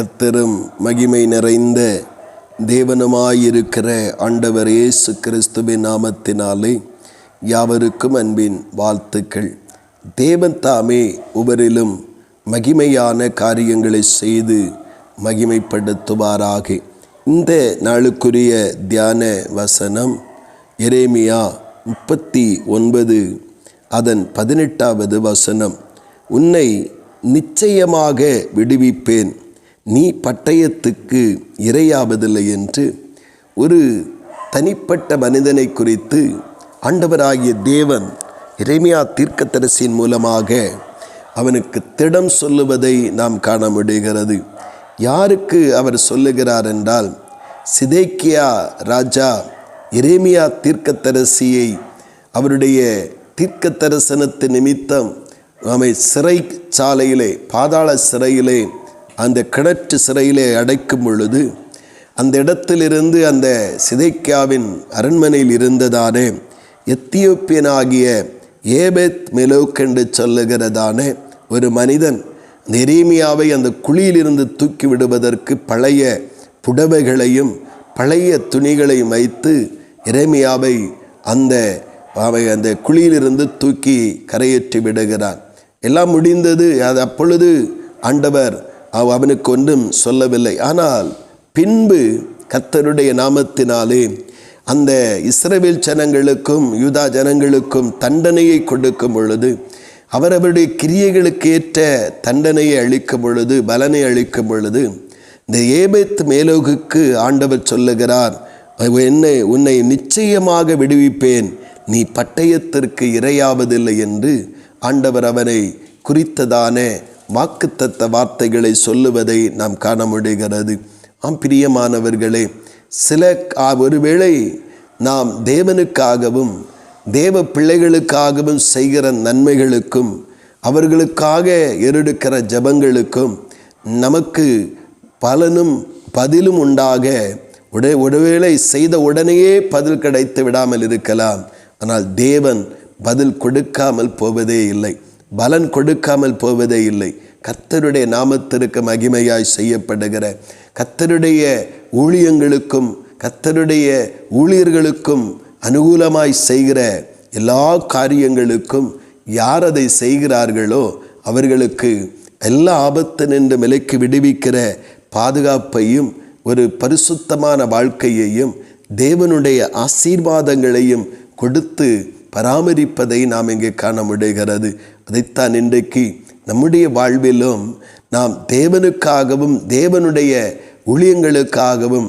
கத்தரும் மகிமை நிறைந்த தேவனுமாயிருக்கிற ஆண்டவர் இயேசு கிறிஸ்துவின் நாமத்தினாலே யாவருக்கும் அன்பின் வாழ்த்துக்கள். தேவன் தாமே உவரிலும் மகிமையான காரியங்களை செய்து மகிமைப்படுத்துவாராக. இந்த நாளுக்குரிய தியான வசனம் எரேமியா முப்பத்தி ஒன்பது அதன் பதினெட்டாவது வசனம். உன்னை நிச்சயமாக விடுவிப்பேன். நீ பட்டயத்துக்கு இரையாவதில்லை என்று ஒரு தனிப்பட்ட மனிதனை குறித்து ஆண்டவராகிய தேவன் இறைமையா தீர்க்கத்தரசின் மூலமாக அவனுக்கு திடம் சொல்லுவதை நாம் காண முடிகிறது. யாருக்கு அவர் சொல்லுகிறார் என்றால் சிதேக்கியா ராஜா எரேமியா தீர்க்கத்தரசியை அவருடைய தீர்க்கத்தரசனத்து நிமித்தம் அவனை சிறை சாலையிலே பாதாள சிறையிலே அந்த கிணற்று சிறையிலே அடைக்கும் பொழுது அந்த இடத்திலிருந்து அந்த சிதைக்கியாவின் அரண்மனையில் இருந்ததானே எத்தியோப்பியனாகிய ஏபெத் மெலோக் என்று சொல்லுகிறதானே ஒரு மனிதன் நெரீமியாவை அந்த குழியிலிருந்து தூக்கி விடுவதற்கு பழைய புடவைகளையும் பழைய துணிகளையும் வைத்து இறைமியாவை அந்த அவை அந்த குழியிலிருந்து தூக்கி கரையேற்றி விடுகிறான். எல்லாம் முடிந்தது அது அப்பொழுது ஆண்டவர் அவ- அவனுக்கு ஒன்றும் சொல்லவில்லை. ஆனால் பின்பு கர்த்தருடைய நாமத்தினாலே அந்த இஸ்ரவேல் ஜனங்களுக்கும் யூதா ஜனங்களுக்கும் தண்டனையை கொடுக்கும் பொழுது அவரவருடைய கிரியைகளுக்கு ஏற்ற தண்டனையை அளிக்கும் பொழுது பலனை அளிக்கும் பொழுது இந்த ஏபேத் மேலோகுக்கு ஆண்டவர் சொல்லுகிறார் என்னை உன்னை நிச்சயமாக விடுவிப்பேன். நீ பட்டயத்திற்கு இரையாவதில்லை என்று ஆண்டவர் அவனை குறித்ததான வாக்குத்தத்த வார்த்தைகளை சொல்லுவதை நாம் காண முடிகிறது. ஆம் பிரியமானவர்களே சில ஒருவேளை நாம் தேவனுக்காகவும் தேவ பிள்ளைகளுக்காகவும் செய்கிற நன்மைகளுக்கும் அவர்களுக்காக எருடுக்கிற ஜெபங்களுக்கும் நமக்கு பலனும் பதிலும் உண்டாக உடை ஒருவேளை செய்த உடனேயே பதில் கிடைத்து விடாமல் இருக்கலாம். ஆனால் தேவன் பதில் கொடுக்காமல் போவதே இல்லை. பலன் கொடுக்காமல் போவதே இல்லை. கத்தருடைய நாமத்திற்கு மகிமையாய் செய்யப்படுகிற கர்த்தருடைய ஊழியங்களுக்கும் கத்தருடைய ஊழியர்களுக்கும் அனுகூலமாய் செய்கிற எல்லா காரியங்களுக்கும் யார் அதை செய்கிறார்களோ அவர்களுக்கு எல்லா ஆபத்து நின்று விலைக்கு விடுவிக்கிற பாதுகாப்பையும் ஒரு பரிசுத்தமான வாழ்க்கையையும் தேவனுடைய ஆசீர்வாதங்களையும் கொடுத்து பராமரிப்பதை நாம் இங்கே காண முடிகிறது. அதைத்தான் இன்றைக்கு. நம்முடைய வாழ்விலும் நாம் தேவனுக்காகவும் தேவனுடைய ஊழியங்களுக்காகவும்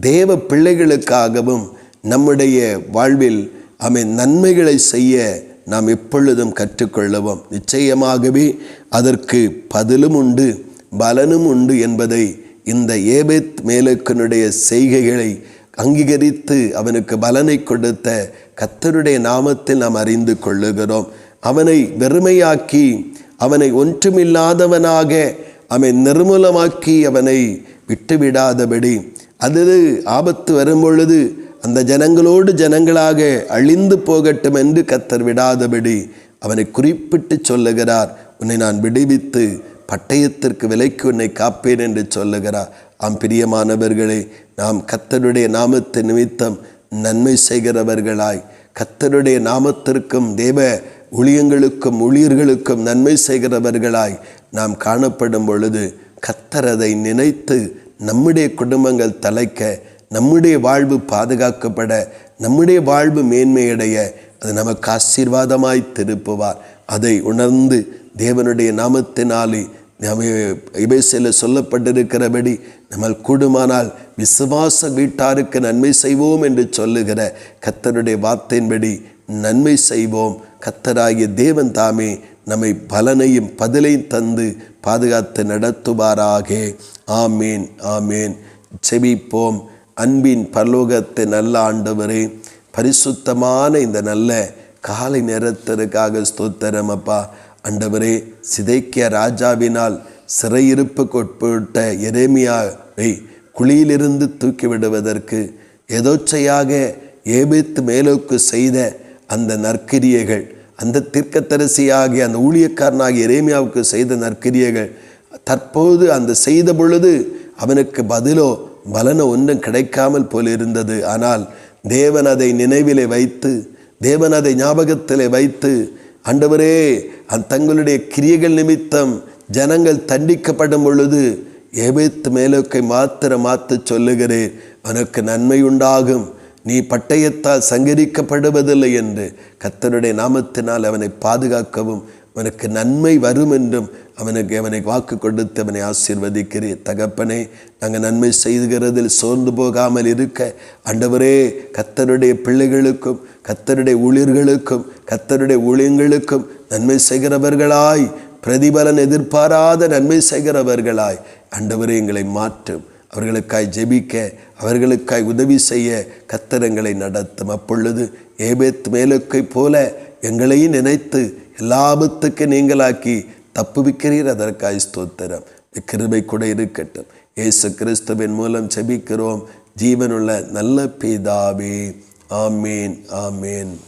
தேவ பிள்ளைகளுக்காகவும் நம்முடைய வாழ்வில் அமை நன்மைகளை செய்ய நாம் எப்பொழுதும் கற்றுக்கொள்ளவும். நிச்சயமாகவே அதற்கு பதிலும் உண்டு பலனும் உண்டு என்பதை இந்த ஏபேத் மேலக்கனுடைய செய்கைகளை அங்கீகரித்து அவனுக்கு பலனை கொடுத்த கத்தருடைய நாமத்தில் நாம் அறிந்து கொள்ளுகிறோம். அவனை வெறுமையாக்கி அவனை ஒன்றுமில்லாதவனாக அவன் நிர்மூலமாக்கி அவனை விட்டுவிடாதபடி. அது ஆபத்து வரும்பொழுது அந்த ஜனங்களோடு ஜனங்களாக அழிந்து போகட்டும் என்று கத்தர் விடாதபடி அவனை குறிப்பிட்டு சொல்லுகிறார். உன்னை நான் விடுவித்து பட்டயத்திற்கு விலைக்கு உன்னை காப்பேன் என்று சொல்லுகிறார். ஆம் பிரியமானவர்களே நாம் கத்தருடைய நாமத்து நிமித்தம் நன்மை செய்கிறவர்களாய். கத்தருடைய நாமத்திற்கும் தேவ ஊழியங்களுக்கும் ஊழியர்களுக்கும் நன்மை செய்கிறவர்களாய் நாம் காணப்படும் பொழுது கத்தர் அதை நினைத்து நம்முடைய குடும்பங்கள் தலைக்க நம்முடைய வாழ்வு பாதுகாக்கப்பட நம்முடைய வாழ்வு மேன்மையடைய அது நமக்கு ஆசீர்வாதமாய் திருப்புவார். அதை உணர்ந்து தேவனுடைய நாமத்தினாலே நம்ம இபேசையில் சொல்லப்பட்டிருக்கிறபடி நம்ம கூடுமானால் விசுவாச வீட்டாருக்கு நன்மை செய்வோம் என்று சொல்லுகிற கத்தருடைய வார்த்தையின்படி நன்மை செய்வோம். கத்தராகிய தேவன் தாமே நம்மை பலனையும் பதிலையும் தந்து பாதுகாத்து நடத்துவாராக. ஆமேன் ஆமேன். செபிப்போம் அன்பின் பரலோகத்தை நல்ல ஆண்டவரே பரிசுத்தமான இந்த நல்ல காலை நேரத்திற்காக ஸ்தோத்திரம் அப்பா. அண்டவரே சிதைக்கிய ராஜாவினால் சிறையிருப்புக்கு உட்பட்ட எரேமியாவை குழியிலிருந்து தூக்கி விடுவதற்கு எதோச்சையாக ஏபித்து மேலோக்கு செய்த அந்த நற்கிரியைகள் அந்த தீர்க்கத்தரசியாகிய அந்த ஊழியக்காரனாகிய எரேமியாவுக்கு செய்த நற்கிரியைகள் தற்போது அந்த செய்த பொழுது அவனுக்கு பதிலோ பலனோ ஒன்றும் கிடைக்காமல் போல் இருந்தது ஆனால் தேவன் அதை நினைவிலே வைத்து தேவன் அதை ஞாபகத்திலே வைத்து ஆண்டவரே அந் தங்களுடைய கிரியைகள் நிமித்தம் ஜனங்கள் தண்டிக்கப்படும் பொழுது ஏபேத்து மேலோக்கை மாத்திர மாற்ற சொல்லுகிறேன். உனக்கு நன்மை உண்டாகும். நீ பட்டயத்தால் சங்கரிக்கப்படுவதில்லை என்று கர்த்தருடைய நாமத்தினால் அவனை பாதுகாக்கவும் அவனுக்கு நன்மை வரும் என்றும் அவனுக்கு அவனை வாக்கு கொடுத்து அவனை ஆசீர்வதிக்கிறேன் தகப்பனே நாங்கள் நன்மை செய்கிறதில் சோர்ந்து போகாமல் இருக்க அண்டவரே கத்தருடைய பிள்ளைகளுக்கும் கத்தருடைய ஊழியர்களுக்கும் கத்தருடைய ஊழியங்களுக்கும் நன்மை செய்கிறவர்களாய் பிரதிபலன் எதிர்பாராத நன்மை செய்கிறவர்களாய் அண்டவரே எங்களை மாற்றும். அவர்களுக்காய் ஜெபிக்க அவர்களுக்காய் உதவி செய்ய கத்தரங்களை நடத்தும். அப்பொழுது ஏபேத் மேலுக்கை போல எங்களையும் நினைத்து எல்லாபத்துக்கு நீங்களாக்கி தப்புவிக்கிறீர் அதற்காய் ஸ்தோத்திரம். கிருபை கூட இருக்கட்டும். இயேசு கிறிஸ்துவின் மூலம் ஜெபிக்கிறோம். ஜீவனுள்ள நல்ல பிதாவே. ஆமேன் ஆமேன்.